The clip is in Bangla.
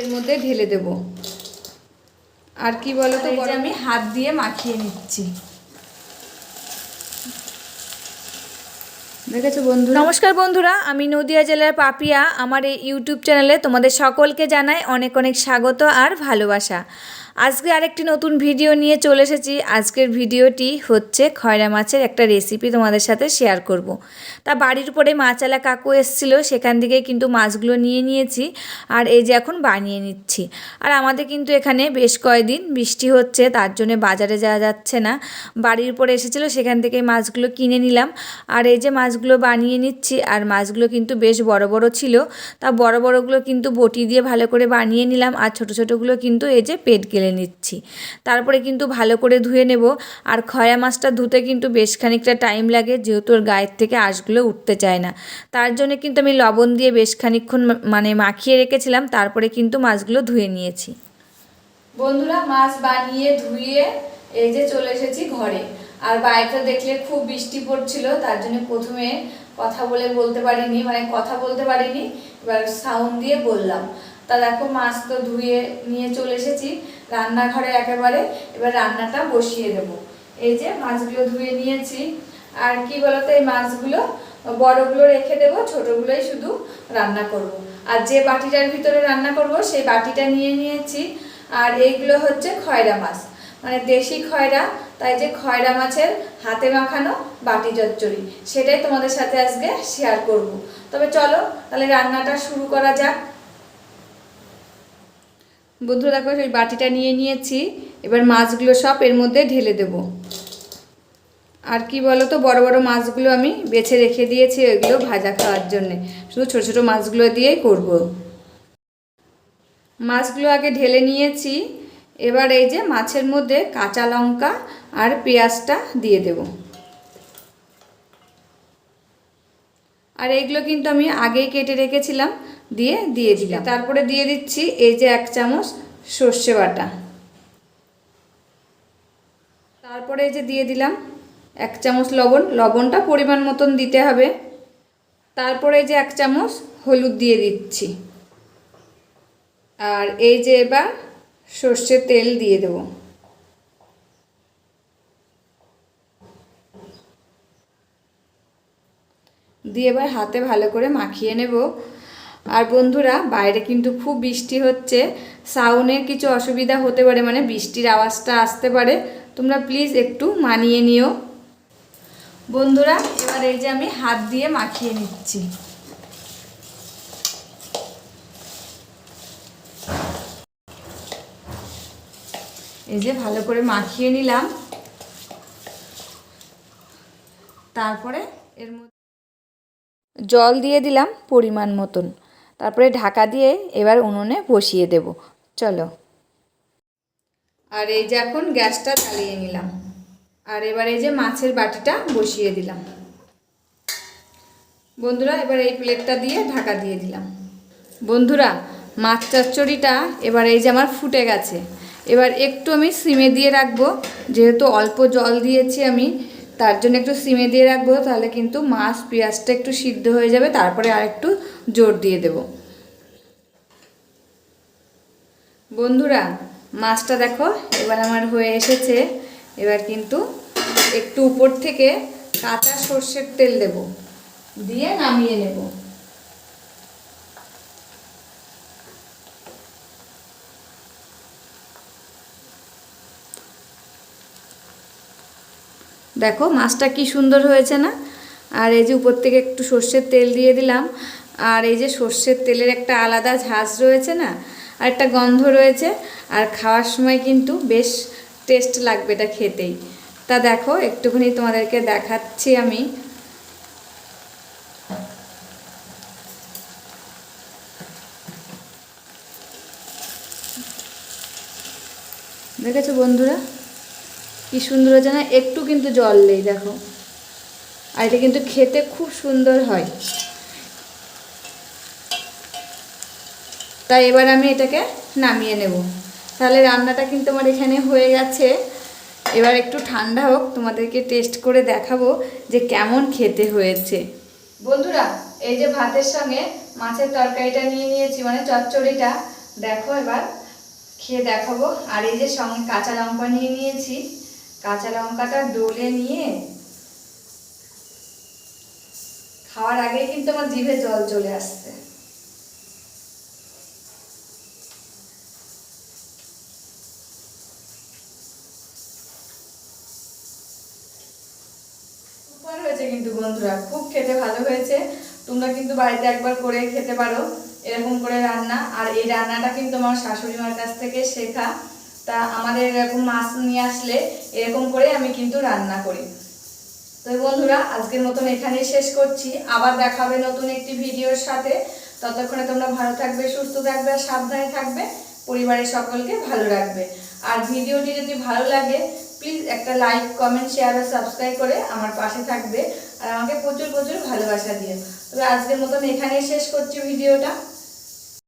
এর মধ্যে ঢেলে দেব। আর কি বলো তো আমি হাত দিয়ে মাখিয়ে নিচ্ছি। দেখেছ বন্ধু নমস্কার বন্ধুরা আমি নদিয়া জেলার পাপিয়া। আমার এই ইউটিউব চ্যানেলে তোমাদের সকলকে জানাই অনেক অনেক স্বাগত আর ভালোবাসা। আজকে আরেকটি নতুন ভিডিও নিয়ে চলে এসেছি। আজকের ভিডিওটি হচ্ছে খয়রা মাছের একটা রেসিপি তোমাদের সাথে শেয়ার করব। তা বাড়ির উপরে মাছালা কাকু এসেছিল, সেখান থেকে কিন্তু মাছগুলো নিয়ে নিয়েছি আর এই যে এখন বানিয়ে নিচ্ছি। আর আমাদের কিন্তু এখানে বেশ কয়েকদিন বৃষ্টি হচ্ছে, তার জন্য বাজারে যাওয়া যাচ্ছে না। বাড়ির উপরে এসেছিল, সেখান থেকে মাছগুলো কিনে নিলাম। আর এই যে মাছগুলো বানিয়ে নিচ্ছি, আর মাছগুলো কিন্তু বেশ বড় বড় ছিল, তা বড় বড়গুলো কিন্তু বটি দিয়ে ভালো করে বানিয়ে নিলাম। আর ছোট ছোটোগুলো কিন্তু এই যে পেট গেলে নিচ্ছি। তারপরে কিন্তু ভালো করে ধুয়ে নেব। আর খয়া মাছটা ধুতে কিন্তু বেশ খানিকটা টাইম লাগে, যেহেতু ওর গায়ের থেকে আঁশগুলো উঠতে চায় না। তার জন্য কিন্তু আমি লবণ দিয়ে বেশ খানিকক্ষণ মানে মাখিয়ে রেখেছিলাম, তারপরে কিন্তু মাছগুলো ধুয়ে নিয়েছি। বন্ধুরা, মাছ বানিয়ে ধুয়ে এই যে চলে এসেছি ঘরে। আর বাইরেটা দেখলে খুব বৃষ্টি পড়ছিল, তার জন্য প্রথমে কথা বলে বলতে পারিনি মানে কথা বলতে পারিনি, এবার সাউন্ড দিয়ে বললাম। তা দেখো, মাছ তো ধুয়ে নিয়ে চলে এসেছি। রান্নাঘরে একেবারে এবার রান্নাটা বসিয়ে দেব। এই যে মাছগুলো ধুয়ে নিয়েছি। আর কি বলতো, এই মাছগুলো বড়গুলো রেখে দেবো, ছোটগুলোই শুধু রান্না করব। আর যে বাটিটার ভিতরে রান্না করব, সেই বাটিটা নিয়ে নিয়েছি। আর এইগুলো হচ্ছে খয়রা মাছ। মানে দেশি খয়রা, তাই যে খয়রা মাছের হাতে মাখানো বাটি চচ্চড়ি, সেটাই তোমাদের সাথে আজকে শেয়ার করব। তবে চলো, তাহলে রান্নাটা শুরু করা যাক। বন্ধুরা দেখো, সেই বাটিটা নিয়ে নিয়েছি। এবার মাছগুলো সব এর মধ্যে ঢেলে দেব। আর কি বলো তো বড় বড় মাছগুলো আমি বেছে রেখে দিয়েছি ওইগুলো ভাজা খাওয়ার জন্যে। শুধু ছোট ছোট মাছগুলো দিয়েই করব। মাছগুলো আগে ঢেলে নিয়েছি। এবার এই যে মাছের মধ্যে কাঁচা লঙ্কা আর পেঁয়াজটা দিয়ে দেব। আর এইগুলো কিন্তু আমি আগেই কেটে রেখেছিলাম। দিয়ে দিয়ে দিলাম। তারপরে দিয়ে দিচ্ছি এই যে এক চামচ সর্ষে বাটা। তারপরে এই যে দিয়ে দিলাম এক চামচ লবণ। লবণটা পরিমাণ মতন দিতে হবে। তারপরে এই যে এক চামচ হলুদ দিয়ে দিচ্ছি। আর এই যে এবার সর্ষের তেল দিয়ে দেব। দিয়ে এবার হাতে ভালো করে মাখিয়ে নেব। আর বন্ধুরা, বাইরে কিন্তু খুব বৃষ্টি হচ্ছে। সাউনের কিছু অসুবিধা হতে পারে মানে বৃষ্টির আওয়াজটা আসতে পারে। তোমরা প্লিজ একটু মানিয়ে নিও। বন্ধুরা, এবার এই যে আমি হাত দিয়ে মাখিয়ে নিচ্ছি। এই যে ভালো করে মাখিয়ে নিলাম। তারপরে এর মধ্যে জল দিয়ে দিলাম পরিমাণ মতন। তারপরে ঢাকা দিয়ে এবার উনুনে বসিয়ে দেব। চলো। আর এই যে এখন গ্যাসটা চালিয়ে নিলাম। আর এবার এই যে মাছের বাটিটা বসিয়ে দিলাম। বন্ধুরা, এবার এই প্লেটটা দিয়ে ঢাকা দিয়ে দিলাম। বন্ধুরা, মাছ চচ্চড়িটা এবার এই যে আমার ফুটে গেছে। এবার একটু আমি সিমে দিয়ে রাখব। যেহেতু অল্প জল দিয়েছি আমি তার জন্য একটু সিমে দিয়ে রাখব, তাহলে কিন্তু মাছ, পেঁয়াজটা একটু সিদ্ধ হয়ে যাবে, তারপরে আর একটু জোর দিয়ে দেব। বন্ধুরা, মাছটা দেখো, এবার আমার হয়ে এসেছে। এবার কিন্তু একটু উপর থেকে কাঁচা সর্ষের তেল দেব, দিয়ে নামিয়ে নেব। দেখো, মাছটা কি সুন্দর হয়েছে না? আর এই যে উপর থেকে একটু সর্ষের তেল দিয়ে দিলাম। আর এই যে সর্ষের তেলের একটা আলাদা ঝাঁজ রয়েছে না, আর একটা গন্ধ রয়েছে। আর খাওয়ার সময় কিন্তু বেশ টেস্ট লাগবে এটা খেতেই। তা দেখো, একটুখানি তোমাদেরকে দেখাচ্ছি আমি। দেখেছ বন্ধুরা? কি সুন্দর হয়েছে না? একটু কিন্তু জল নেই, দেখো। আর এটা কিন্তু খেতে খুব সুন্দর হয়। তাই এবার আমি এটাকে নামিয়ে নেব। তাহলে রান্নাটা কিন্তু আমার এখানে হয়ে গেছে। এবার একটু ঠান্ডা হোক, তোমাদেরকে টেস্ট করে দেখাবো যে কেমন খেতে হয়েছে। বন্ধুরা, এই যে ভাতের সঙ্গে মাছের তরকারিটা নিয়ে নিয়েছি মানে চচ্চড়িটা, দেখো এবার, খেয়ে দেখাবো। আর এই যে সঙ্গে কাঁচা লঙ্কা নিয়ে নিয়েছি। কাঁচা লঙ্কাটা ডলে নিয়ে খাওয়ার আগে কিন্তু আমার জিভে জল চলে আসছে। হয়েছে কিন্তু বন্ধুরা, খুব খেতে ভালো হয়েছে। তোমরা কিন্তু বাড়িতে একবার করে খেতে পারো, এরকম করে রান্না। আর এই রান্নাটা কিন্তু আমার শাশুড়ি মার কাছ থেকে শেখা। তা আমাদের এরকম মাছ নিয়ে আসলে এরকম করে আমি কিন্তু রান্না করি। তো বন্ধুরা, আজকের মতন এখানেই শেষ করছি। আবার দেখাবে নতুন একটি ভিডিওর সাথে। ততক্ষণে তোমরা ভালো থাকবে, সুস্থ থাকবে আর সাবধানে থাকবে। পরিবারের সকলকে ভালো রাখবে। আর ভিডিওটি যদি ভালো লাগে প্লিজ একটা লাইক কমেন্ট শেয়ার আর সাবস্ক্রাইব করে আমার পাশে থাকবে। আর আমাকে প্রচুর প্রচুর ভালোবাসা দিও। তবে আজকের মতন এখানেই শেষ করছি ভিডিওটা।